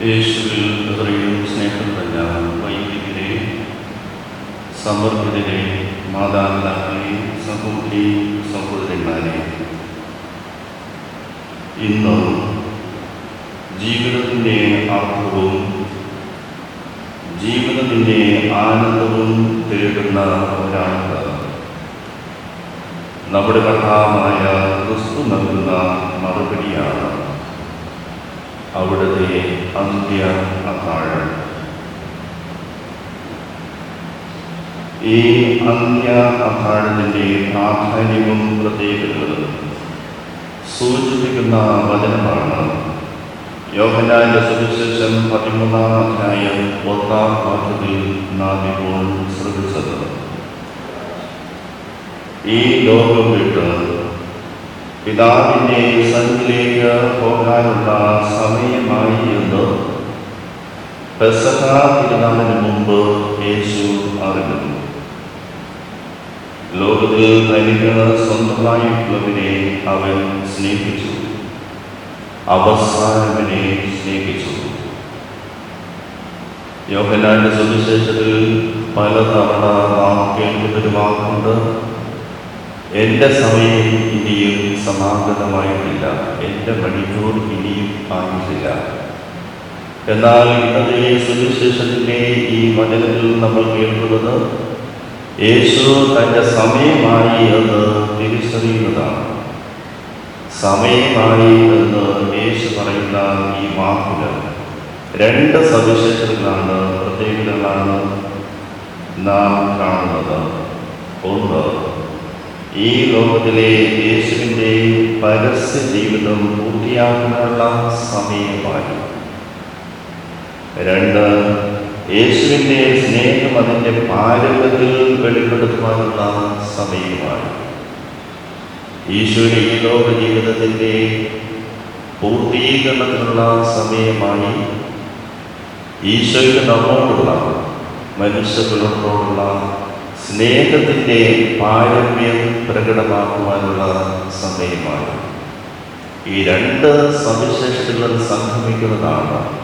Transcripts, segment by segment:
യേശുവിൽ ഹൃദയം സ്നേഹമല്ല വൈദികരെയും സമർപ്പിതരെയും മാതാപിതാക്കളെയും സഹോദരി സഹോദരന്മാരെയും ഇന്ന് ജീവിതത്തിന്റെ അർത്ഥവും ജീവിതത്തിന്റെ ആനന്ദവും തേടുന്ന ഒരാൾക്ക് നമ്മുടെ കഥാവായ ക്രിസ്തു നൽകുന്ന മറുപടിയാണ് അവിടുത്തെ അന്ത്യ അത്താഴം. ഈ അന്ത്യ അത്താഴത്തിന്റെ പ്രാധാന്യവും പ്രത്യേകതകളും സൂചിപ്പിക്കുന്ന വചനമാണ്. യോഹനാന്റെ സുവിശേഷം പതിമൂന്നാം അധ്യായം ഒന്നാം വാക്യത്തിൽ നാം ഇപ്പോൾ ശ്രദ്ധിച്ചത്. ഈ ലോകം വിട്ട് പിതാവിന്റെ സന്നിധിയിലേക്ക് പോകാനുള്ള സമയമായി എന്ന് പെസഹ തിരുനാളിന് മുമ്പ് യേശു അറിഞ്ഞു ലോകത്തിൽ തനിക്ക് സ്വന്തമായിട്ടുള്ളതിനെ അവൻ സ്നേഹിച്ചു. അവസാനവിനെ സ്നേഹിച്ചു. യോഹനാന്റെ സുവിശേഷത്തിൽ പലതവണ നാം കേൾക്കുന്നൊരു വാക്കുണ്ട് എന്റെ സമയം ഇനിയും സമാഗതമായിട്ടില്ല എന്റെ മണിക്കൂർ ഇനിയും ആയിട്ടില്ല എന്നാൽ ഇന്നത്തെ സുവിശേഷത്തിന്റെ ഈ വചനത്തിൽ നമ്മൾ കേൾക്കുന്നത് യേശു തന്റെ സമയമായി എന്ന് തിരിച്ചറിയുന്നതാണ്. സമയമായി എന്ന് യേശു പറയുന്ന ഈ വാക്കുകൾ രണ്ട് സവിശേഷതകളാണ് പ്രത്യേകതകളാണ് നാം കാണുന്നത്. ഒന്ന് ഈ ലോകത്തിലെ യേശുവിന്റെ പരസ്യ ജീവിതം പൂർത്തിയാക്കുന്നതിനുള്ള സമയമായി. രണ്ട് യേശുവിന്റെ സ്നേഹം അതിന്റെ പാരമ്പര്യത്തിൽ വെളിപ്പെടുത്തുവാനുള്ള സമയമായി. ഈശോയുടെ ഈ ലോക ജീവിതത്തിന്റെ പൂർത്തീകരണത്തിനുള്ള സമയമായി ഈശോയ്ക്ക് നമ്മോടുള്ള മനുഷ്യകുലത്തോടുള്ള സ്നേഹത്തിന്റെ പാരമ്യം പ്രകടമാക്കുവാനുള്ള സമയമാണ്. ഈ രണ്ട് സവിശേഷതകൾ സംഗമിക്കുന്നതാണ്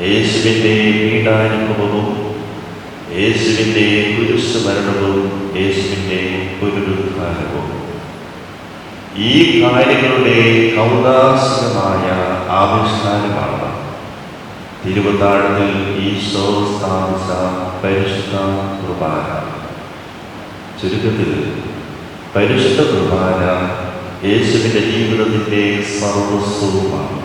യേശുവിന്റെ പീഡാനുഭവവും യേശുവിന്റെ കുരിശ് മരണവും യേശുവിന്റെ പുനരുദ്ധാനവും. ഈ കാര്യങ്ങളുടെ കൗതാശികമായ ആവിഷ്കാരമാണ്. തിരുവത്താഴത്തിൽ ഈശോ സ്ഥാപിച്ച പരിശുദ്ധ കുർബാന. ചുരുക്കത്തിൽ പരിശുദ്ധ കുർബാന യേശുവിന്റെ ജീവിതത്തിന്റെ സർവസ്വവുമാണ്.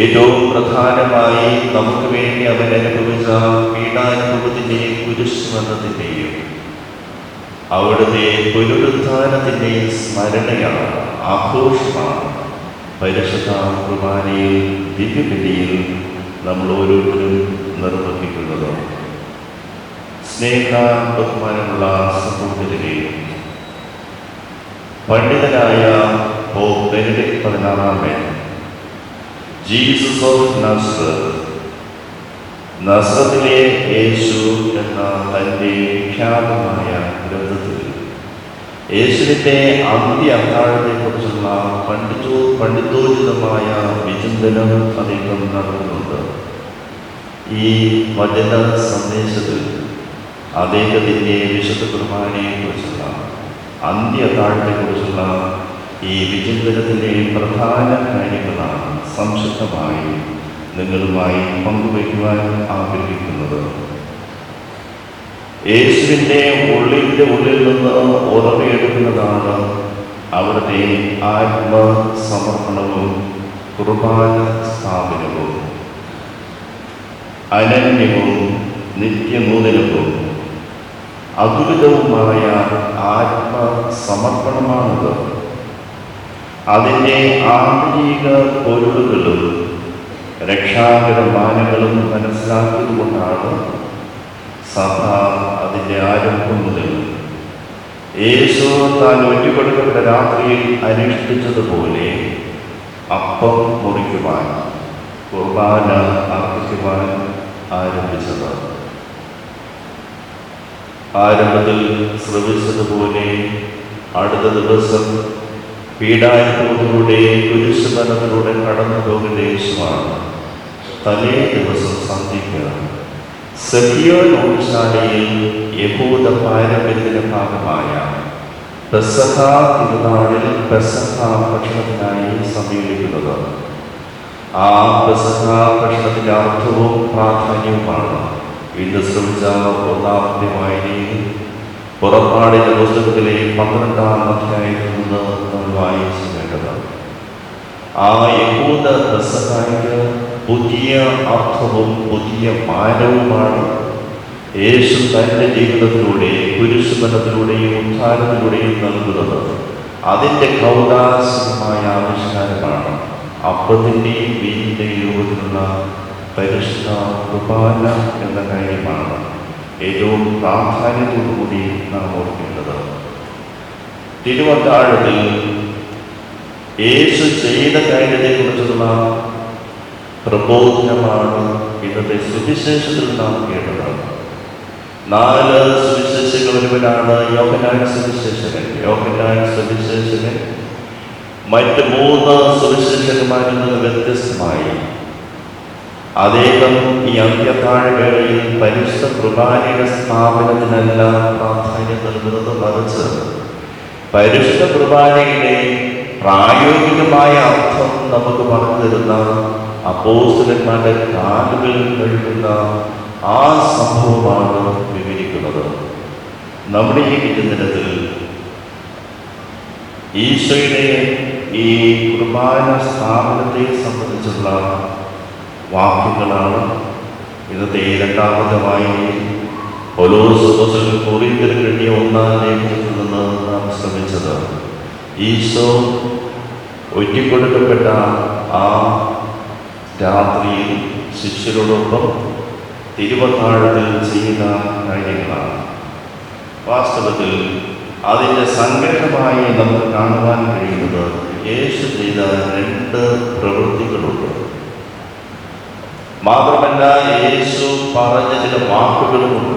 ഏറ്റവും പ്രധാനമായി നമുക്ക് വേണ്ടി അവൻ അനുഭവിച്ച പീഡാനുഭവത്തിന്റെയും കുരിശുമരണത്തിന്റെയും അവിടുത്തെ പുനരുദ്ധാനത്തിന്റെയും സ്മരണയാണ് ആഘോഷമാണ് പരിശുദ്ധ കുർബാനയിൽ ദിവ്യബലിയിൽ നമ്മൾ ഓരോരുത്തരും നിർവഹിക്കുന്നത്. സ്നേഹ ബഹുമാനമുള്ള സഹോദരരെ പണ്ഡിതനായ ഓ ബെനഡിക് പതിനാറാമൻ ജീസസ് ഓഫ് നസ്രത്ത്. നസ്രത്തിലെ യേശു എന്ന തന്റെ വിഖ്യാതമായ ഗ്രന്ഥത്തിൽ യേശുവിന്റെ അന്ത്യ അത്താഴത്തെക്കുറിച്ചുള്ള പണ്ഡിതോ പണ്ഡിതോചിതമായ വിചിന്തനം അദ്ദേഹം നടത്തുന്നുണ്ട്. ഈ വചന സന്ദേശത്തിൽ അദ്ദേഹത്തിന്റെ വിശുദ്ധ കുർബാനയെക്കുറിച്ചുള്ള അന്ത്യ അത്താഴത്തെക്കുറിച്ചുള്ള ഈ വിചിന്തനത്തിന്റെ പ്രധാന കാര്യങ്ങളാണ് സംക്ഷിപ്തമായി നിങ്ങളുമായി പങ്കുവയ്ക്കുവാൻ ആഗ്രഹിക്കുന്നത്. യേശുവിന്റെ ഉള്ളിന്റെ ഉള്ളിൽ നിന്ന് ഉറവയെടുക്കുന്നതാണ് അവരുടെ ആത്മസമർപ്പണവും കുർബാന സ്ഥാപനവും അനന്യവും നിത്യമൂലനവും അതുലിതവുമായ ആത്മസമർപ്പണമാണത്. അതിന്റെ ആന്തരിക പൊരുളുകളും രക്ഷാകരമാനങ്ങളും മനസ്സിലാക്കിയതുകൊണ്ടാണ് സഭ അതിന്റെ ആരംഭം മുതൽ യേശു താൻ ഒറ്റുകൊടുക്കപ്പെട്ട രാത്രിയിൽ അനുഷ്ഠിച്ചതുപോലെ അപ്പം മുറിക്കുവാൻ കുർബാന അർപ്പിക്കുവാൻ ആരംഭിച്ചത്. ആരംഭത്തിൽ ശ്രമിച്ചതുപോലെ അടുത്ത ദിവസം പീഡാനുഭവത്തിലൂടെ കുരിശുമരണത്തിലൂടെ കടന്നു പോകുന്ന യേശുവാണ്. തലേ ദിവസം സന്ധ്യയ്ക്ക് സെബിയോൻ നോശാലയിൽ യഹൂദ പാരമ്പര്യത്തിന്റെ ഭാഗമായ പെസഹ തിരുനാളിൽ പെസഹ ഭക്ഷണത്തിനായി സമീപിക്കുന്നത്. ആ പെസഹ ഭക്ഷണത്തിന്റെ അർത്ഥവും പ്രാധാന്യവുമാണ്. ഒന്നാമത്തെ വായനയിൽ പുറപ്പാടിന്റെ പുസ്തകത്തിലെ പന്ത്രണ്ടാം അധ്യായത്തിൽ നിന്ന് നമ്മൾ വായിച്ചു വേണ്ടത് ആ യഹൂദ പെസഹായ്ക്ക് പുതിയ അർത്ഥവും പുതിയ മാനവുമാണ്. യേശു തന്റെ ജീവിതത്തിലൂടെ കുരിശുബലത്തിലൂടെയും ഉദ്ധാരത്തിലൂടെയും നൽകുന്നത് അതിന്റെ കൗതാശമായ ആവിഷ്കാരമാണ്. അപ്പത്തിന്റെയും വീടിന്റെയും രൂപത്തിലുള്ള പരിശുദ്ധ കുർബാന എന്ന കാര്യമാണ് ഏറ്റവും പ്രാധാന്യത്തോടുകൂടി നാം ഓർക്കേണ്ടത്. തിരുവത്താഴത്തിൽ യേശു ചെയ്ത കാര്യത്തെക്കുറിച്ചുള്ള പ്രബോധനമാണ് ഇന്നത്തെ സുവിശേഷത്തിൽ നാം കേട്ടത്. നാല് സുവിശേഷകളിലാണ് യോഗനായ സുവിശേഷകൻ. യോഗനായ സുവിശേഷകൻ മറ്റ് മൂന്ന് സുവിശേഷകന്മാരിൽ നിന്ന് വ്യത്യസ്തമായി അദ്ദേഹം ഈ അന്ത്യത്താഴ പരുഷ പരിശുദ്ധ കുർബാനയുടെ സ്ഥാപനത്തിനല്ല പ്രാധാന്യം നൽകുന്നത് മറിച്ച് പരിശുദ്ധ കുർബാനയുടെ പ്രായോഗികമായ അർത്ഥം നമുക്ക് പറഞ്ഞു തരുന്ന അപ്പോസ്തലന്മാരുടെ കാലുകളിൽ കഴിക്കുന്ന ആ സംഭവമാണ് വിവരിക്കുന്നത്. നമ്മുടെ ഈ വിചിന്തനത്തിൽ ഈശോയുടെ ഈ കുർബാന സ്ഥാപനത്തെ സംബന്ധിച്ചുള്ള വാക്യങ്ങളാണ് ഇന്നത്തെ ഈ രണ്ടാമത്തെ വായനയിൽ ഒലോസുബസിൽ കുറിയിൽ കിട്ടിയ ഒന്നാം ലേഖനത്തിൽ നിന്ന് നാം ശ്രമിച്ചത്. ഈശോ ഒറ്റിക്കൊടുക്കപ്പെട്ട ആ രാത്രിയിൽ ശിഷ്യരോടൊപ്പം തിരുവത്താഴത്തിൽ ചെയ്യുന്ന കാര്യങ്ങളാണ്. വാസ്തവത്തിൽ അതിന്റെ സംഗ്രഹമായി നമുക്ക് കാണുവാൻ കഴിയുന്നത് യേശു ചെയ്ത രണ്ട് പ്രവൃത്തികളുണ്ട്. മാത്രമല്ല യേശു പറഞ്ഞ ചില വാക്കുകളുമുണ്ട്.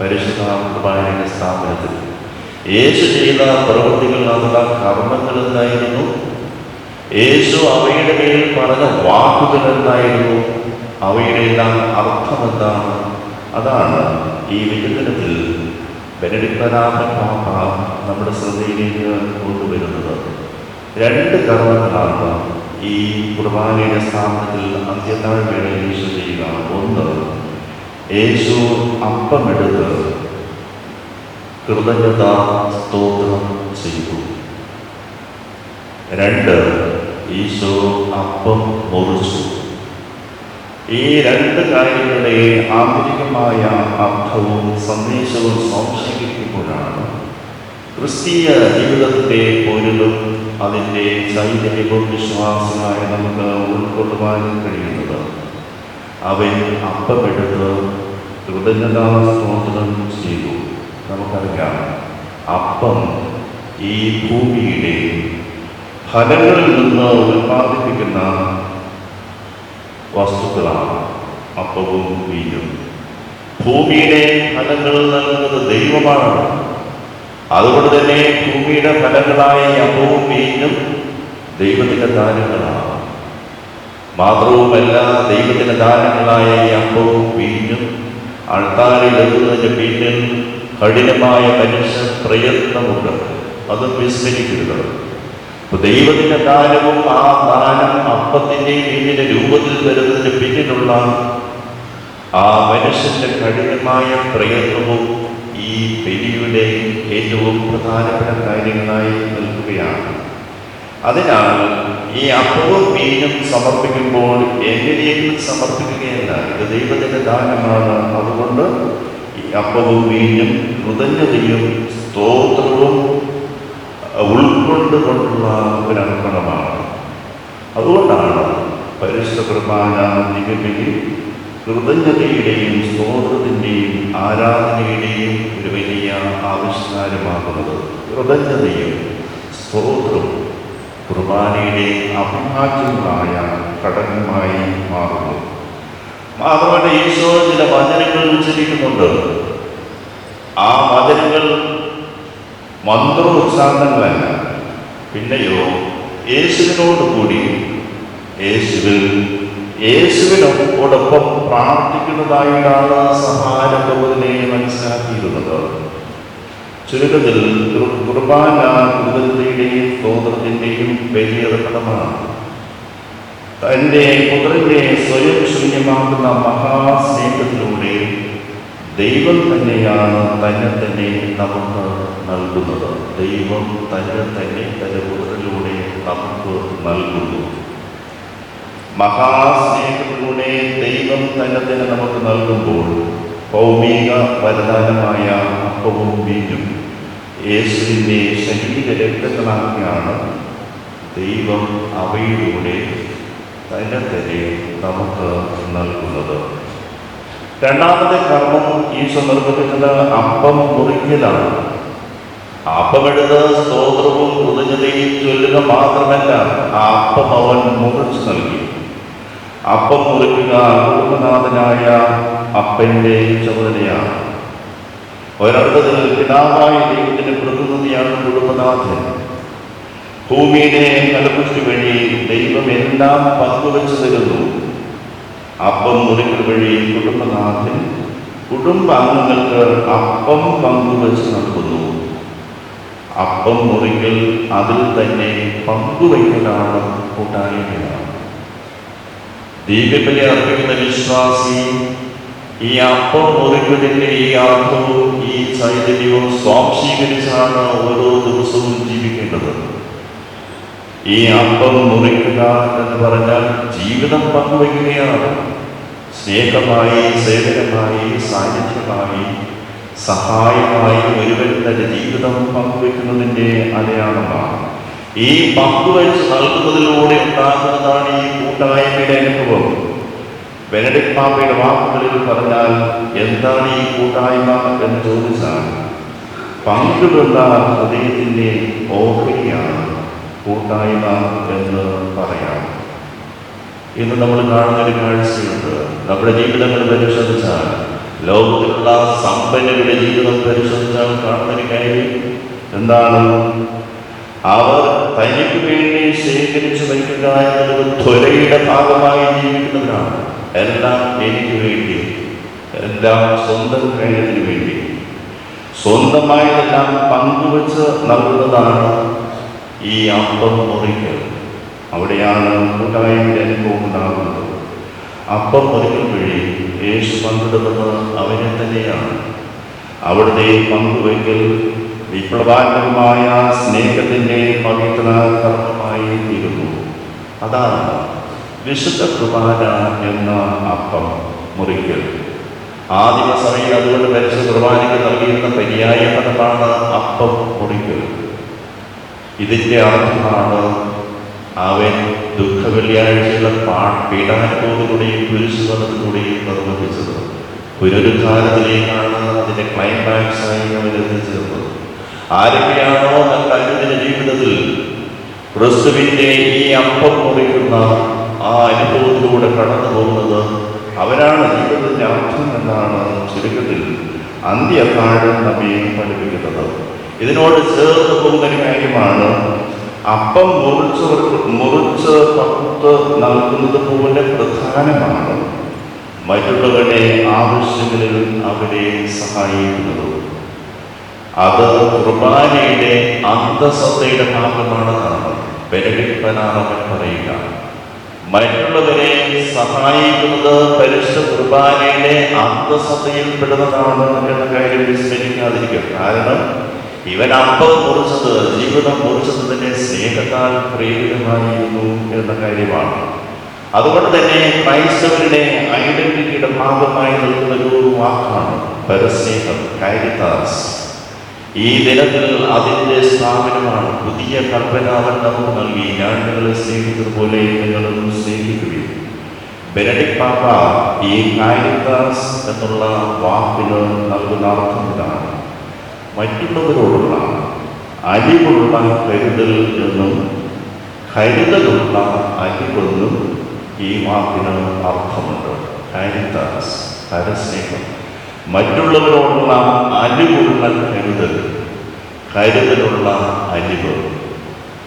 പരിശുദ്ധ സ്ഥാപനത്തിൽ. യേശു ചെയ്ത പ്രവൃത്തികൾ അതുള്ള കർമ്മങ്ങൾ എന്തായിരുന്നു? യേശു അവയുടെ മേൽ പറഞ്ഞ വാക്കുകൾ എന്തായിരുന്നു? അവയുടെ എല്ലാം അർത്ഥം എന്താണ്? അതാണ് ഈ വിചിന്തനത്തിൽ ബെനഡിക്തനാഥ നമ്മുടെ ശ്രദ്ധയിലേക്ക് കൊണ്ടുവരുന്നത്. രണ്ട് കർമ്മങ്ങളാണ് ഈ കുർബാനയുടെ സ്ഥാപനത്തിൽ അന്ത്യത്താഴ്മയുടെ ചെയ്യുക ഒന്ന് യേശു അപ്പമെടുത്ത് കൃതജ്ഞത സ്തോത്രം ചെയ്തു. രണ്ട് ഈശോ അപ്പം മുറിച്ചു. ഈ രണ്ട് കാര്യങ്ങളുടെ ആന്തരികമായ അർത്ഥവും സന്ദേശവും സംശയിക്കുമ്പോഴാണ് ക്രിസ്തീയ ജീവിതത്തെ പോലും അതിന്റെ ചൈതന്യവും വിശ്വാസമായി നമുക്ക് ഉൾക്കൊള്ളുവാൻ കഴിയുന്നത്. അവൻ അപ്പമെടുത്ത് കൃതജ്ഞതാ സ്തോത്രം ചെയ്തു. നമുക്കറിയാം അപ്പം ഈ ഭൂമിയുടെ ഫലങ്ങളിൽ നിന്ന് ഉൽപ്പാദിപ്പിക്കുന്ന വസ്തുക്കളാണ് അപ്പവും വീഞ്ഞും. ഭൂമിയുടെ ഫലങ്ങൾ നൽകുന്നത് ദൈവമാണ് അതുകൊണ്ട് തന്നെ ഭൂമിയുടെ ഫലങ്ങളായ അപ്പവും വീഞ്ഞും ദൈവത്തിന്റെ ദാനങ്ങളാണ്. മാത്രവുമല്ല ദൈവത്തിന്റെ ദാനങ്ങളായ ഈ അപ്പവും വീഞ്ഞും അൾത്താരിൽ പിന്നിൽ കഠിനമായ മനുഷ്യ പ്രയത്നമുണ്ട്. അത് വിസ്മരിക്കരുത്. ദൈവത്തിന്റെ ദാനവും ആ ദാനം അപ്പത്തിന്റെ വീഞ്ഞിന്റെ രൂപത്തിൽ വരുന്നതിന് പിന്നിലുള്ള ആ മനുഷ്യന്റെ കഠിനമായ പ്രയത്നവും ഈ ബലിയുടെ ഏറ്റവും പ്രധാനപ്പെട്ട കാര്യങ്ങളായി നിൽക്കുകയാണ്. അതിനാൽ ഈ അപ്പവും മീനും സമർപ്പിക്കുമ്പോൾ എങ്ങനെയെങ്കിലും സമർപ്പിക്കുകയല്ല. ഇത് ദൈവത്തിന്റെ ദാനമാണ്. അതുകൊണ്ട് ഈ അപ്പവും മീനും കൃതജ്ഞതയും സ്തോത്രവും ഉൾക്കൊണ്ടുകൊണ്ടുള്ള ഒരു അർപ്പണമാണ് അതുകൊണ്ടാണ് പരിശുദ്ധ കുർബാന നിഗമിൽ കൃതജ്ഞതയുടെയും സ്തോത്രത്തിന്റെയും ആരാധനയുടെയും ഒരു വലിയ ആവിഷ്കാരമാകുന്നത്. കൃതജ്ഞതയും സ്തോത്രവും കുർബാനയുടെ അഭിഭാജ്യങ്ങളായ ഘടകമായി മാറുന്നു. മാത്രമല്ല ഈശോ ചില വചനങ്ങൾ ഉച്ചരിക്കുന്നുണ്ട്. ആ വചനങ്ങൾ മന്ത്രോച്ചാരണങ്ങളല്ല പിന്നെയോ യേശുവിനോട് കൂടി യേശുവിൽ യേശുവിനോടൊപ്പം പ്രാർത്ഥിക്കുന്നതായിട്ടാണ് സഭാരംഭത്തിനെ മനസ്സിലാക്കിയിരുന്നത്. ചുരുക്കത്തിൽ കുർ- കുർബാന കൃതജ്ഞതയുടെയും സ്തോത്രത്തിന്റെയും വലിയ ബലിയർപ്പണമാണ് തന്റെ പുത്രന്റെ സ്വയം ശൂന്യമാക്കുന്ന മഹാസ്നേഹത്തിലൂടെ ദൈവം തന്നെയാണ് തന്നെ തന്നെ നമുക്ക് നൽകുന്നത്. ദൈവം തന്നെ തന്നെ തന്റെ പുത്രനിലൂടെ നമുക്ക് നൽകുന്നു. മഹാസ്നേഹത്തിലൂടെ ദൈവം തന്നെ തന്നെ നമുക്ക് നൽകുമ്പോൾ ഭൗമിക വരദാനമായ അപ്പവും വീഞ്ഞും യേശുവിന്റെ ശരീര രക്തങ്ങളാക്കിയാണ് ദൈവം അവയിലൂടെ തന്നെ തന്നെ നമുക്ക് നൽകുന്നത്. രണ്ടാമത്തെ കർമ്മം ഈ സന്ദർഭത്തിൽ അപ്പം മുറിക്കലാണ്. അപ്പമെടുത്ത് സ്തോത്രവും കൃതജ്ഞതയും ചൊല്ലുക മാത്രമല്ല ആ അപ്പം അവൻ മുറിച്ചു നൽകി. അപ്പം മുറിക്കുക കുടുംബനാഥനായ അപ്പന്റെ ചുമതലയാണ്. ഒരർത്ഥത്തിൽ പിതാവായ ദൈവത്തിന്റെ പ്രതിനിധിയാണ് കുടുംബനാഥൻ. ഭൂമിയിലെ കലപുഷ്ടി വഴി ദൈവം എല്ലാം പങ്കുവെച്ചു തരുന്നു. അപ്പം മുറിക്കൽ വഴി കുടുംബനാഥൻ കുടുംബാംഗങ്ങൾക്ക് അപ്പം പങ്കുവെച്ച് നൽകുന്നു. അപ്പം മുറിക്കൽ അതിൽ തന്നെ പങ്കുവയ്ക്കലാണ് കൂട്ടായ്മയാണ്. ദീപബലി അർപ്പിക്കുന്ന വിശ്വാസി ഈ അപ്പം മുറിക്കലിന്റെ ഈ അർത്ഥവും ഈ ചൈതന്യവും സ്വാംശീകരിച്ചാണ് ഓരോ ദിവസവും ജീവിക്കേണ്ടത്. ഈ അപ്പം മുറിക്കുക എന്ന് പറഞ്ഞാൽ ജീവിതം പങ്കുവയ്ക്കുകയാണ്. സ്നേഹമായി സേവനമായി സാന്നിധ്യമായി സഹായമായി ഒരുവൻ തന്റെ ജീവിതം പങ്കുവയ്ക്കുന്നതിന്റെ അടയാളമാണ്. ഈ പങ്കുവച്ച് നൽകുന്നതിലൂടെ ഉണ്ടാകുന്നതാണ് ഈ കൂട്ടായ്മയുടെ അനുഭവം. ബെനഡിക് പാപ്പയുടെ വാക്കുകളിൽ പറഞ്ഞാൽ എന്താണ് ഈ കൂട്ടായ്മ? എന്ന് ചോദിച്ചാൽ പങ്കുവെള്ള ഹൃദയത്തിന്റെ ഓഹരിയാണ് കൂട്ടായ്മ എന്ന് പറയാം. ഇന്ന് നമ്മൾ കാണുന്ന ഒരു കാഴ്ചയുണ്ട്. നമ്മുടെ ജീവിതങ്ങൾ പരിശോധിച്ചാൽ ലോകത്തിലുള്ള സമ്പന്നരുടെ ജീവിതം പരിശോധിച്ചാൽ കാണുന്ന ഒരു കാര്യം എന്താണ്? അവർ തനിക്ക് വേണ്ടി ശേഖരിച്ചു വയ്ക്കുക എന്നത് ത്വരയുടെ ഭാഗമായി ജീവിക്കുന്നവരാണ്. എല്ലാം എനിക്ക് വേണ്ടി എല്ലാം സ്വന്തം കഴിഞ്ഞതിന് വേണ്ടി. സ്വന്തമായതെല്ലാം പങ്കുവച്ച് നൽകുന്നതാണ് ഈ അപ്പം മുറിക്കൽ. അവിടെയാണ് കൂട്ടായ്മയുടെ അനുഭവം ഉണ്ടാകുന്നത്. അപ്പം മുറിക്കൽ വഴി യേശു പങ്കിടുന്നത് അവനെ തന്നെയാണ്. അവിടുത്തെ പങ്കുവയ്ക്കൽ വിപ്ലവാത്മകമായ സ്നേഹത്തിന്റെ പവിത്ര കർമ്മമായി അതാണ് വിശുദ്ധ കുർബാന എന്ന അപ്പം മുറിക്കൽ. ആദിമസഭയിൽ അതുകൊണ്ട് പരിശുദ്ധ കുർബാനയ്ക്ക് നൽകിയിരുന്ന പര്യായ പദമാണ് അപ്പം മുറിക്കൽ. ഇതിന്റെ അർത്ഥമാണ് അവൻ ദുഃഖ വെള്ളിയാഴ്ചയുടെ പാ പീഡാനുഭവത്തിലൂടെയും കുരിശുവനത്തിലൂടെയും നിർവഹിച്ചത് പുനരുദ്ധാരത്തിലേക്കാണ് അതിന്റെ ക്ലൈമാക്സായി അവൻ ആരൊക്കെയാണോ തന്റെ അനുദിന ജീവിതത്തിൽ ക്രിസ്തുവിന്റെ ഈ അപ്പം മുറിക്കുന്ന ആ അനുഭവത്തിലൂടെ കടന്നു പോകുന്നത് അവരാണ് ജീവിതത്തിന്റെ അർത്ഥം എന്നാണ് ചുരുക്കത്തിൽ അന്ത്യകാലം നമ്മയും പഠിപ്പിക്കുന്നത്. ഇതിനോട് ചേർന്ന് പോകുന്ന കാര്യമാണ് അപ്പം മുറിച്ച് മുറിച്ച് പത്ത് നൽകുന്നത് പോലെ പ്രധാനമാണ്. മറ്റുള്ളവരുടെ ആവശ്യങ്ങളിൽ അവരെ സഹായിക്കുന്നത്. അത് കുർബാനയുടെ അന്തസ്സത്തയുടെ ഭാഗമാണ് ബെനഡിക്തനാമൻ പറയുക. മറ്റുള്ളവരെ സഹായിക്കുന്നത് പരിശുദ്ധ കുർബാനയുടെ അന്തസത്തയിൽപ്പെടുന്നതാണ് എന്ന കാര്യം വിസ്മരിക്കാതിരിക്കും കാരണം ഇവൻ അപ്പം മുറിച്ചത് ജീവിതം മുറിച്ചത് തന്നെ സ്നേഹത്താൽ പ്രേരിതമായിരുന്നു എന്ന കാര്യമാണ്. അതുകൊണ്ട് തന്നെ ക്രൈസ്തവരുടെ ഐഡന്റിറ്റിയുടെ ഭാഗമായി നിൽക്കുന്ന ഒരു വാക്കാണ് പരസ്നേഹം കാരിത്താസ്. ഈ ദിനത്തിൽ അതിന്റെ സ്ഥാപനമാണ്. പുതിയ കൽപ്പന അവൻ നമുക്ക് നൽകി. ഞാൻ നിങ്ങളെ പോലെ നിങ്ങളും സ്നേഹിക്കുകയും ബെനഡിക് പാപ്പ ഈ കാര്യദാസ് എന്നുള്ള വാക്കിന് നൽകുന്ന അർത്ഥം ഇതാണ്. മറ്റുള്ളവരോടുള്ള അരിവുള്ള കരുതൽ എന്നും കരുതലുള്ള അരിവെന്നും ഈ വാക്കിന് അർത്ഥമുണ്ട്. കാര്യദാസ് പരസ്നേഹം. മറ്റുള്ളവരോടുള്ള അലിവുള്ള കരുതൽ കരുതലുള്ള അലിവ്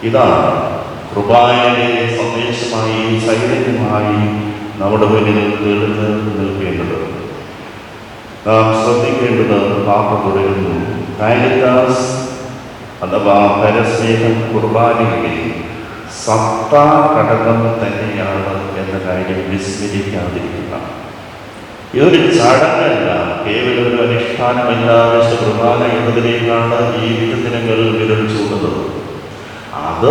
ഇതാണ് കൃപായനെ സന്ദേശമായി സൈന്യമായി നമ്മുടെ മുന്നിൽ തെളിഞ്ഞ് നിൽക്കേണ്ടത്. നാം ശ്രദ്ധിക്കേണ്ടത് പാപ്പ തുടരുന്നു കാരിദാസ് അഥവാ പരസ്നേഹം കുർബാനയിലെ സത്താ ഘടകം തന്നെയാണ് എന്ന കാര്യം വിസ്മരിക്കാതിരിക്കുക. ഇതൊരു ചടങ്ങല്ല കേവലം ഒരു അനുഷ്ഠാനമല്ലാതെ കുർബാന എന്നതിലേക്കാണ് ഈ വിധദിനങ്ങൾ വിരൽ ചൂടുന്നത് അത്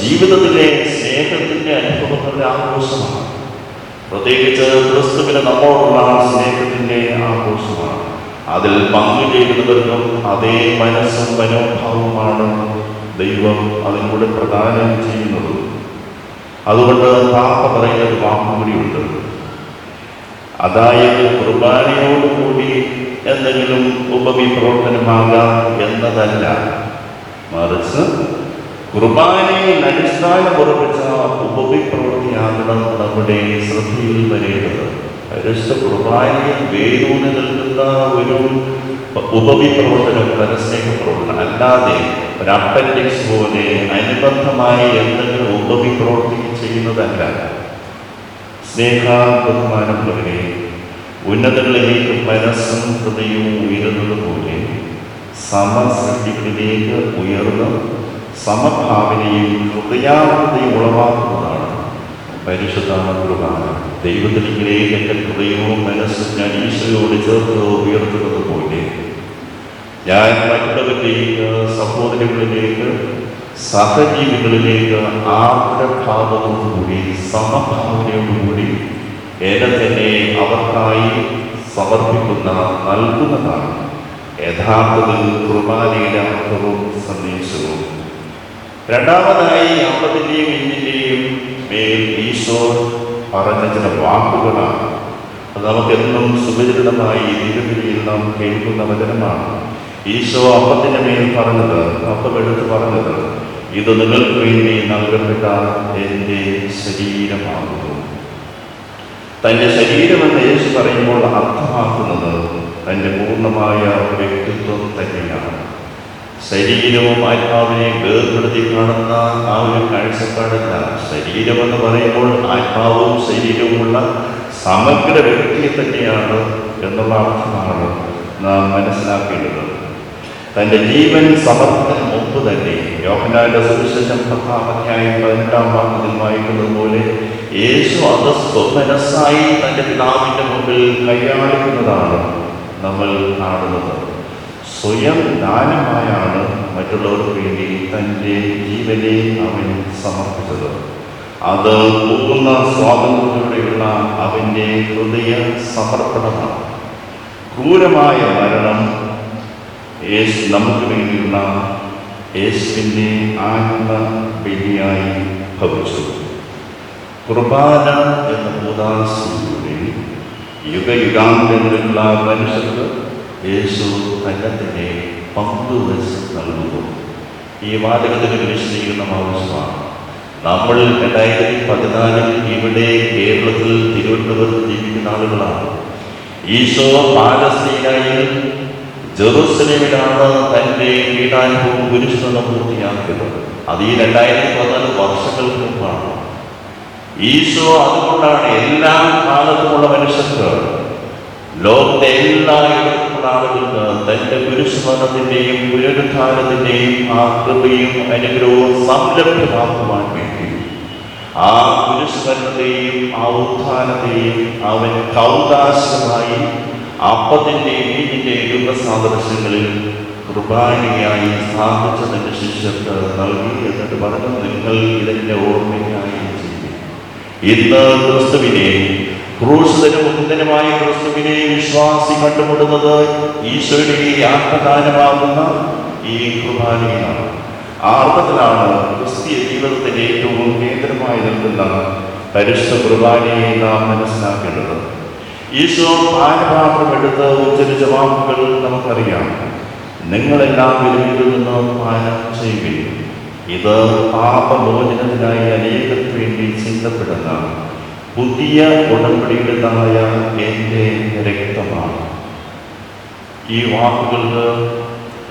ജീവിതത്തിലെ സ്നേഹത്തിന്റെ അനുഭവങ്ങളുടെ ആഘോഷമാണ്. പ്രത്യേകിച്ച് ക്രിസ്തുവിന് നമ്മോടുള്ള സ്നേഹത്തിന്റെ ആഘോഷമാണ്. അതിൽ പങ്കുചേരുന്നവർക്കും അതേ മനസ്സും മനോഭാവവുമാണ് ദൈവം അതിലൂടെ പ്രദാനം ചെയ്യുന്നത്. അതുകൊണ്ട് പാപ്പ പറയുന്നത് വാക്കുകൂടിയുണ്ട് അതായത് കുർബാനയോടുകൂടി എന്തെങ്കിലും ഉപവിപ്രവർത്തനമാകാം എന്നതല്ല. മറിച്ച് കുർബാനയിൽ അടിസ്ഥാന ഉറപ്പിച്ച ഉപവിപ്രവൃത്തിയാകണം നമ്മുടെ ശ്രദ്ധയിൽ വരേണ്ടത്. പരിശുദ്ധ കുർബാനയിൽ വേരൂന്നി നിൽക്കുന്ന ഒരു ഉപവിപ്രവർത്തനം പരസ്യ പ്രവർത്തനം അല്ലാതെ ഒരു അപ്പൻഡിക്സ് പോലെ അനുബന്ധമായി എന്തെങ്കിലും ഉപവിപ്രവർത്തി ചെയ്യുന്നതല്ല. സ്നേഹ ബഹുമാനമുള്ളവരെ ഉന്നതങ്ങളിലേക്ക് മനസ്സും ഹൃദയവും ഉയരുന്നത് പോലെ സമസൃഷ്ടികളിലേക്ക് ഉയർന്ന സമഭാവനയും ഹൃദയാവൃതയും ഉളവാക്കുന്നതാണ് പരിശുദ്ധ കുർബാന ദൈവത്തിലേക്ക് എന്റെ ഹൃദയവും മനസ്സും ഞാൻ ഈശ്വരയോട് ചേർത്ത് ഉയർത്തുന്നത് പോലെ ഞാൻ മറ്റുള്ളവരിലേക്ക് സഹോദരങ്ങളിലേക്ക് സഹജീവികളിലേക്ക് ആർദ്രഭാവത്തോടുകൂടി സമഭാവനയോടുകൂടി എന്നെ തന്നെ അവർക്കായി സമർപ്പിക്കുന്ന നൽകുന്നതാണ്. യഥാർത്ഥത്തിൽ കുർബാനയുടെ അർത്ഥവും സന്ദേശവും. രണ്ടാമതായി അമ്പതിന്റെയും ഇന്നിന്റെയും മേൽ ഈശോ പറഞ്ഞ ചില വാക്കുകളാണ്. അത് നമുക്കെന്നും സുപരിചിതമായി തിരുവിരിയിൽ നാം കേൾക്കുന്ന വചനമാണ്. ഈശോ അപ്പത്തിന്റെ മേൽ പറഞ്ഞത് അപ്പം എടുത്ത് പറഞ്ഞത് ഇത് നിങ്ങൾക്ക് വേണ്ടി നൽകപ്പെട്ട എന്റെ ശരീരമാകുന്നു. തന്റെ ശരീരമെന്ന് യേശു പറയുമ്പോൾ അർത്ഥമാക്കുന്നത് തന്റെ പൂർണമായ വ്യക്തിത്വം തന്നെയാണ്. ശരീരവും ആത്മാവിനെയും വേർപെടുത്തി കാണുന്ന ആ ഒരു കാഴ്ചപ്പാടല്ല. ശരീരമെന്ന് പറയുമ്പോൾ ആത്മാവും ശരീരവുമുള്ള സമഗ്ര വ്യക്തിയെ തന്നെയാണ് എന്നുള്ള അർത്ഥമാണ് നാം മനസ്സിലാക്കേണ്ടത്. തന്റെ ജീവൻ സമർപ്പണത്തിന് മുമ്പ് തന്നെ യോഹനാന്റെ സുവിശേഷം പത്താം അധ്യായം പതിനെട്ടാം ഭാഗത്തിൽ വായിക്കുന്നത് പോലെ യേശു അത് സ്വമനസ്സായി തന്റെ പിതാവിന്റെ മുമ്പിൽ കൈയാളിക്കുന്നതാണ് നമ്മൾ കാണുന്നത്. സ്വയം ദാനമായാണ് മറ്റുള്ളവർക്ക് വേണ്ടി തന്റെ ജീവനെ അവൻ സമർപ്പിച്ചത്. അത് പോകുന്ന സ്വാതന്ത്ര്യത്തോടെയുള്ള അവന്റെ ഹൃദയ സമർപ്പണമാണ്. ക്രൂരമായ മരണം യേശു നമുക്ക് വേണ്ടിയുള്ള യേശുവിന്റെ ആത്മ ബലിയായി ഭവിച്ചു. കുർബാന എന്ന ഭൂതാശിലൂടെ യുഗയുഗാന്തങ്ങളിലുള്ള മനുഷ്യർക്ക് യേശു തന്നെ തന്നെ പങ്കുവച്ച് നൽകുന്നു. ഈ വാചകത്തിന് വിശദീകരണം ആവശ്യമാണ്. നമ്മൾ രണ്ടായിരത്തി പതിനാലിൽ ഇവിടെ കേരളത്തിൽ തിരുവനന്തപുരത്ത് ജീവിക്കുന്ന ആളുകളാണ്. ഈശോ പാലസ്തീനയിൽ ജെറുസലേമിലാണ് തന്റെ പീഡാനുഭവം പുരുഷനം പൂർത്തിയാക്കിയത്. അത് ഈ രണ്ടായിരത്തി പതിനാല് വർഷങ്ങൾക്ക് മുമ്പാണ്. ഈശോ അതുകൊണ്ടാണ് എല്ലാ കാലത്തുമുള്ള മനുഷ്യർക്ക് ലോകത്തെ എല്ലായിടത്തുമുള്ള ആളുകൾക്ക് തന്റെ പുരുഷമരണത്തിന്റെയും പുനരുദ്ധാരത്തിന്റെയും ആ കൃപയും അനുഗ്രഹവും സംരംഭമാക്കുവാൻ വേണ്ടി ആ പുരുഷമരണത്തെയും ആ ഉത്ഥാനത്തെയും അവൻ കൗതാശമായി അപ്പത്തിന്റെയും മീനിന്റെയും യുഗസാദൃശ്യങ്ങളിൽ കുർബാനയായി സ്ഥാപിച്ച തന്റെ ശിഷ്യർക്ക് നൽകി എന്നിട്ട് പറഞ്ഞു നിങ്ങൾ ഇതിന്റെ ഓർമ്മയ്ക്കായി ചെയ്യും ഇന്ന് ക്രിസ്തുവിനെ ക്രൂശിതനും മുക്തനുമായ ക്രിസ്തുവിനെ വിശ്വാസി കണ്ടുമുട്ടുന്നത് ഈശോയുടെ ഈ ആത്മദാനമാകുന്ന ഈ കുർബാനയാണ്. ആ അർത്ഥത്തിലാണ് ക്രിസ്തീയ ജീവിതത്തിന്റെ ഏറ്റവും കേന്ദ്രമായി നിൽക്കുന്ന പരിശുദ്ധ കുർബാനയെ നാം മനസ്സിലാക്കേണ്ടത്. ഈശോ പാനപാത്രം എടുത്ത് ഉച്ചരിച്ച വാക്കുകൾ നമുക്കറിയാം. നിങ്ങളെല്ലാവരും ഇതിൽ നിന്ന് പാനം ചെയ്യുകയും ഇത് പാപമോചനത്തിനായി അനേകർക്ക് വേണ്ടി ചിന്തപ്പെടുന്ന പുതിയ ഉടമ്പടിയുടേതായ എന്റെ രക്തമാണ്. ഈ വാക്കുകൾക്ക്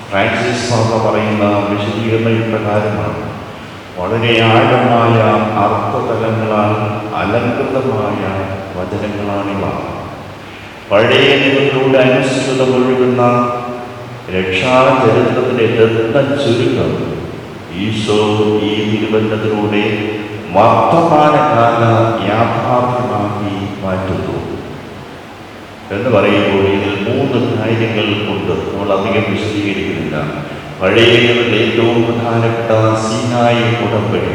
ഫ്രാൻസിസ് പാപ്പ പറയുന്ന വിശദീകരണ പ്രകാരമാണ് വളരെ ആഴമായ അർത്ഥതലങ്ങളാൽ അലങ്കൃതമായ വചനങ്ങളാണിവ. പഴയ നിയമത്തിലൂടെ അനുസൃതമൊഴുകുന്ന രക്ഷാചരിത്രത്തിന്റെ രത്ന ചുരുക്കം ഈശോ ഈ തിരുവചനത്തിലൂടെ വർത്തമാനകാല യാഥാർത്ഥ്യമാക്കി മാറ്റുന്നു. എന്ന് പറയുമ്പോൾ ഇതിൽ മൂന്ന് കാര്യങ്ങൾ കൊണ്ട് നമ്മൾ അധികം വിശദീകരിക്കുന്നില്ല. പഴയ ഏറ്റവും പ്രധാനപ്പെട്ട സീനായി ഉടമ്പടി.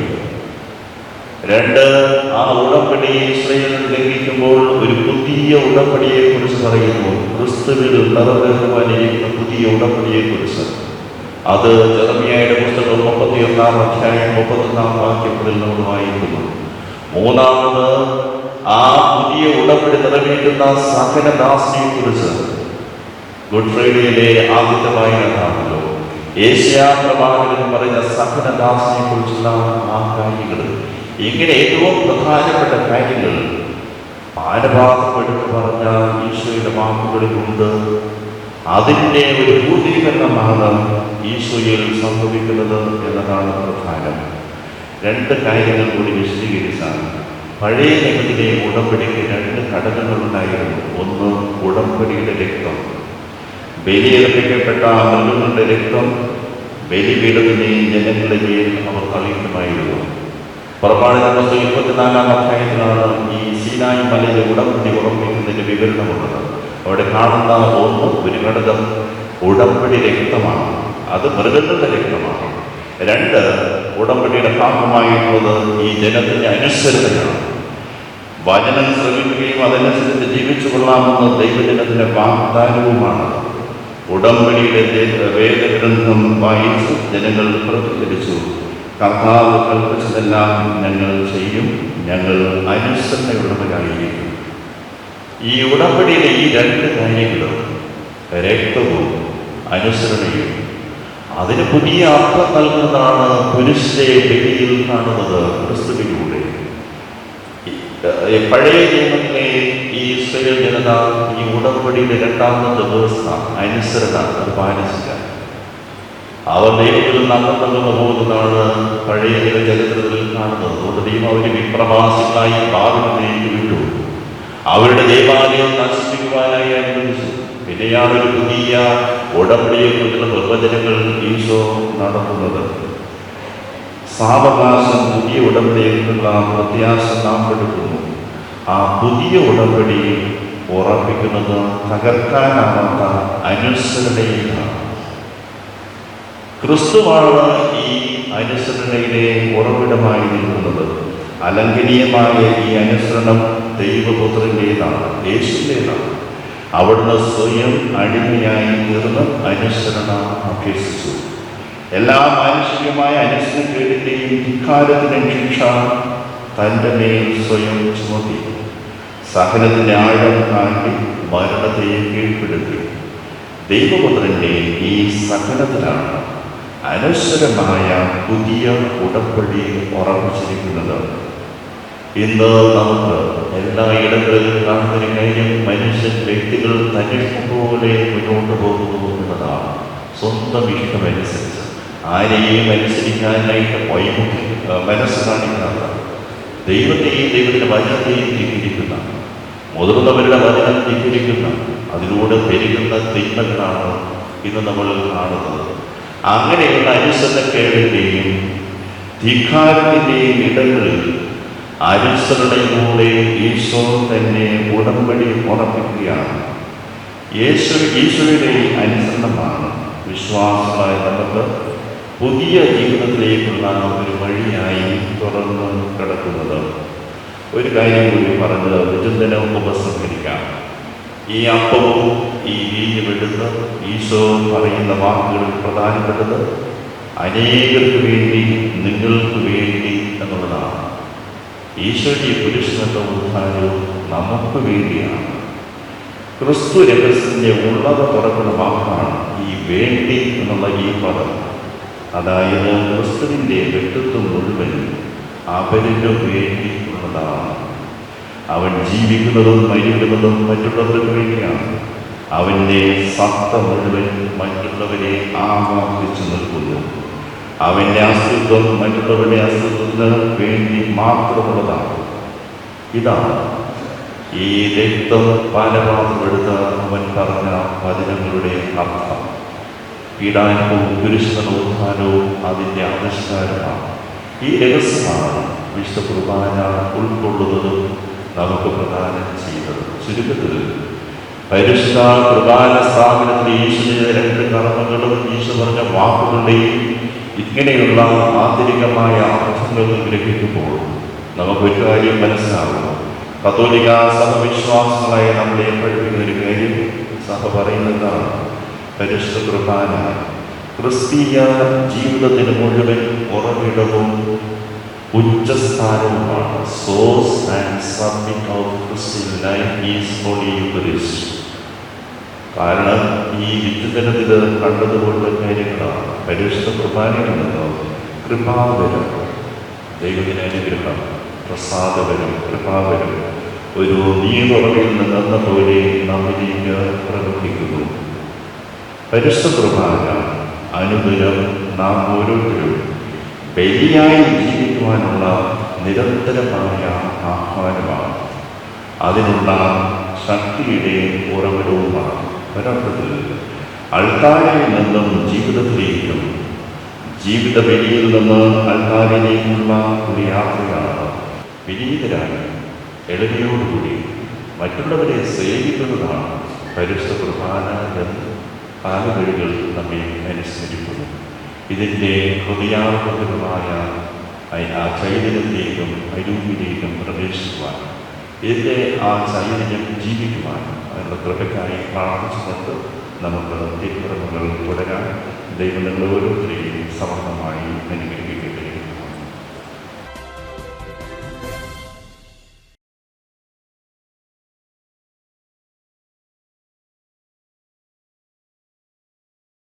രണ്ട് ആ ഉടമ്പടി ഇസ്രയേൽ ലംഘിക്കുമ്പോൾ ഒരു പുതിയ ഉടമ്പടിയെ കുറിച്ച് പറയുമ്പോൾ ക്രിസ്തുവിൽ പുതിയ ഉടമ്പടിയെ കുറിച്ച് അത് ജർമിയായുടെ പുസ്തകം മുപ്പത്തി ഒന്നാം അധ്യായം മുപ്പത്തൊന്നാം വാക്യത്തിൽ നമ്മൾ വായിക്കുന്നു. മൂന്നാമത് ആ പുതിയ ഉടമ്പടി നിറവേറ്റുന്ന സഹനദാസിനെ കുറിച്ച് ഗുഡ് ഫ്രൈഡേയിലെ ആദ്യത്തെ വായനതാണല്ലോ ഏഷ്യാ പ്രഭാകരൻ പറഞ്ഞ സഹനദാസിനെ കുറിച്ചുള്ള ആ കാര്യങ്ങൾ ഇങ്ങനെ ഏറ്റവും പ്രധാനപ്പെട്ട കാര്യങ്ങൾ മാനവാദപ്പെടുത്ത് പറഞ്ഞ ഈശോയുടെ വാക്കുകളിലുണ്ട് അതിന്റെ ഒരു പൂർത്തീകരണമാണ് ഈശോയിൽ സംഭവിക്കുന്നത് എന്നതാണ് പ്രധാനം. രണ്ട് കാര്യങ്ങൾ കൂടി വിശദീകരിച്ചാണ് പഴയ നിയമത്തിലെ ഉടമ്പടിക്ക് രണ്ട് ഘടകങ്ങളുണ്ടായിരുന്നു ഒന്ന് ഉടമ്പടിയുടെ രക്തം. ബലിയർപ്പിക്കപ്പെട്ട മൃഗങ്ങളുടെ രക്തം ബലിപീഠത്തിനെയും ജനങ്ങളുടെ മേൽ അവർ കളിക്കുമായിരുന്നു പുറപ്പാടിന്റെ പുസ്തകം ഇരുപത്തിനാലാം അധ്യായത്തിലാണ് ഈ സീനായി മലയിലെ ഉടമ്പടി ഉറപ്പിക്കുന്നതിന്റെ വിവരണമുള്ളത് അവിടെ കാണുന്ന ഒന്ന് ഒരു ഘടകം ഉടമ്പടി രക്തമാണ്. അത് മൃഗങ്ങളുടെ രക്തമാണ്. രണ്ട് ഉടമ്പടിയുടെ ഭാഗമായിട്ടുള്ളത് ഈ ജനത്തിന്റെ അനുസരണയാണ്. വചനം ശ്രമിക്കുകയും അതനുസരിച്ച് ജീവിച്ചു കൊള്ളാമെന്ന ദൈവജനത്തിന്റെ വാഗ്ദാനവുമാണ്. ഉടമ്പടിയുടെ വേദഗ്രന്ഥം വായിച്ച് ജനങ്ങൾ പ്രതികരിച്ചു കർത്താവ് കൽപ്പിച്ചതെല്ലാം ഞങ്ങൾ ചെയ്യും. ഞങ്ങൾ അനുസരണയുള്ളവരായിരിക്കും. ഈ ഉടമ്പടിയിലെ ഈ രണ്ട് കാര്യങ്ങളും രക്തവും അനുസരണയും അതിന് പുതിയ അർത്ഥം നൽകുന്നതാണ് പുരുഷെ ബലിയിൽ കാണുന്നത് ക്രിസ്തുവിലൂടെ. പഴയ നിയമത്തിലെ ഈ ഇസ്രയേൽ ജനത ഈ ഉടമ്പടിയുടെ രണ്ടാമത്തെ വ്യവസ്ഥ അനുസരണ അത് പാലിച്ചില്ല അവർ ദൈവത്തിൽ അകന്നു പോകുന്നതാണ് പഴയ ചരിത്രത്തിൽ കാണുന്നത്. അതുകൊണ്ട് ദൈവം അവർ വിപ്രവാസികളായി ബാബിലേക്ക് വിട്ടു. അവരുടെ ദൈവാലയം നശിപ്പിക്കുവാനായി അനുവദിച്ചു പിന്നെയാണ് ഒരു പുതിയ ഉടമ്പടിയെ കുറിച്ചുള്ള നിർവചനങ്ങൾ ഈശോ നടത്തുന്നത്. സാവകാശം പുതിയ ഉടമ്പടിയിലുള്ള പ്രത്യാശ നാം എടുക്കുന്നു. ആ പുതിയ ഉടമ്പടി ഉറപ്പിക്കുന്നത് തകർക്കാനാവാത്ത അനുസരണയിലാണ്. ക്രിസ്തുവാണ് ഈ അനുസരണയിലെ ഉറവിടമായിരിക്കുന്നത് അലങ്കനീയമായ ഈ അനുസരണം ദൈവപുത്രന്റെതാണ് യേശുവിന്റെതാണ് അവിടുന്ന് സ്വയം അടിമയായി തീർന്ന് അനുസരണം അഭ്യസിച്ചു. എല്ലാ മാനുഷികമായ അനുസരണക്കേടിന്റെയും ധിക്കാരത്തിന്റെ ശിക്ഷ തന്റെ മേൽ സ്വയം ചുമത്തി. സഹനത്തിന്റെ ആഴം താണ്ടി മരണത്തെ കീഴ്പ്പെടുത്തി. ദൈവപുത്രന്റെ ഈ സഹനത്തിലാണ് അനശ്വരമായ പുതിയ ഉടമ്പടി ഉറപ്പിച്ചിരിക്കുന്നത്. ഇന്ന് നമുക്ക് എല്ലാ ഇടങ്ങളിലും കാണുന്നൊരു കാര്യം മനുഷ്യൻ വ്യക്തികൾ തനിഷ്ടം പോലെ മുന്നോട്ട് പോകുന്നു എന്നതാണ്. സ്വന്തം ഇഷ്ടമനുസരിച്ച് ആരെയും അനുസരിക്കാനായിട്ട് വൈമുഖ്യ മനസ്സ് കാണിക്കാത്ത. ദൈവത്തെയും ദൈവത്തിന്റെ വചനത്തെയും ധിക്കരിക്കുന്ന മുതിർന്നവരുടെ വചനം ധിക്കരിക്കുന്ന അതിലൂടെ പെരുകുന്ന തിന്മകളാണ് ഇന്ന് നമ്മൾ കാണുന്നത്. അങ്ങനെയുള്ള അനുസരണക്കേടിന്റെയും ധിക്കാരത്തിന്റെയും ഇടങ്ങളിൽ അനുസരണയിലൂടെ ഈശോ തന്നെ ഉടമ്പടി ഉറപ്പിക്കുകയാണ്. യേശു ഈശോയുടെ അനുസരണമാണ് വിശ്വാസമായ നമുക്ക് പുതിയ ജീവിതത്തിലേക്കുള്ള ഒരു വഴിയായി തുറന്ന് കിടക്കുന്നത്. ഒരു കാര്യം കൂടി പറഞ്ഞത് വിചിന്തനം ഉപസംഹരിക്കാം. ഈ അപ്പവും ഈ വീഞ്ഞുമെടുത്ത് ഈശോ പറയുന്ന വാക്കുകളിൽ പ്രധാനപ്പെട്ടത് അനേകർക്ക് വേണ്ടി നിങ്ങൾക്ക് വേണ്ടി എന്നുള്ളതാണ്. ഈശോയുടെ പുരുഷനുള്ള ഉദ്ധാനവും നമുക്ക് വേണ്ടിയാണ്. ക്രിസ്തു രഹസ്യത്തിന്റെ ഉള്ളത തുറക്കുന്ന വാക്കാണ് ഈ വേണ്ടി എന്നുള്ള ഈ പദം. അതായത് ക്രിസ്തുവിന്റെ വ്യക്തിത്വം മുഴുവൻ അവരിന് വേണ്ടി ഉള്ളതാണ്. അവൻ ജീവിക്കുന്നതും മരിക്കുന്നതും മറ്റുള്ളവർക്ക് വേണ്ടിയാണ്. അവന്റെ സത്ത മുഴുവൻ മറ്റുള്ളവരെ ആവാഹിച്ചു നിൽക്കുന്നു. അവന്റെ അസ്തിത്വം മറ്റുള്ളവരുടെ അസ്തിത്വത്തിന് വേണ്ടി മാത്രമുള്ളതാണ്. ഇതാണ് ഈ രക്തം പാനപാത്രമെടുത്ത് അവൻ പറഞ്ഞ വചനങ്ങളുടെ അർത്ഥം. പീഡാനവും പുരുഷനോത്ഥാനവും അതിന്റെ ആവിഷ്കാരമാണ്. ഈ രഹസ്യമാണ് വിശുദ്ധ കുർബാന ഉൾക്കൊള്ളുന്നതും നമുക്ക് പ്രദാനം ചെയ്തത്. ചുരുക്കത്തിൽ പരിശുദ്ധ പ്രധാന സ്ഥാപനത്തിൽ ഈശ്വരയുടെ രണ്ട് കർമ്മങ്ങളും ഈശോ പറഞ്ഞ വാക്കുകളുടെയും ഇങ്ങനെയുള്ള ആന്തരികമായ അർത്ഥങ്ങൾ ഗ്രഹിക്കുമ്പോൾ നമുക്ക് ഒരു കാര്യം മനസ്സിലാകും കത്തോലിക സഹവിശ്വാസങ്ങളായി നമ്മളെ പഠിപ്പിക്കുന്ന ഒരു കാര്യം സഭ പറയുന്നതാണ് പരിശുദ്ധ കുർബാന. ക്രിസ്തീയ ജീവിതത്തിന് മുഴുവൻ ഉറവിടവും ഉച്ചസ്ഥാനവുമാണ് source and summit of Christian life is holy Eucharist കാരണം ഈ വിദ്യുതനത്തിൽ കണ്ടതുകൊണ്ട് കാര്യങ്ങളാണ്. പരിശുദ്ധ കുർബാനയാണെന്നോ കൃപാവരം. ദൈവത്തിന് അനുഗ്രഹം. പ്രസാദവരം. കൃപാവരം. ഒരു നീതുറവിൽ നിന്നെന്ന പോലെ നമ്മിലേക്ക് പ്രവർത്തിക്കുന്നു. പരിശുദ്ധ കുർബാന അനുദിനം നാം ഓരോരുത്തരും ബലിയായി ജീവിക്കുവാനുള്ള നിരന്തരമായ ആഹ്വാനമാണ്. അതിനുള്ള ശക്തിയുടെ ഉറവിടവുമാണ് ഒരർത്ഥത്തിൽ. അൾക്കാരിൽ നിന്നും ജീവിതത്തിലേക്കും ജീവിത ബലിയിൽ നിന്ന് അൾക്കാരിലേക്കുള്ള ഒരു യാത്രയാണ് വിനീതരായി എളിമയോടുകൂടി മറ്റുള്ളവരെ സേവിക്കുന്നതാണ് കുർബാന എന്ന് കാലവഴികൾ നമ്മെ അനുസ്മരിക്കുന്നു. ഇതിന്റെ ഹൃദയാത്മകമായ ആ ചൈതന്യത്തിലേക്കും അരൂപിലേക്കും പ്രവേശിക്കുവാൻ ഇതിന്റെ ആ ചൈതന്യം ജീവിക്കുവാൻ അതിനുള്ള കൃപയ്ക്കായി പ്രാർത്ഥിച്ചുകൊണ്ട് നമുക്ക് തിരുക്കർമ്മങ്ങൾ തുടരാൻ ദൈവം ഓരോരുത്തരെയും സമർത്ഥമായി അനുഗ്രഹിക്കും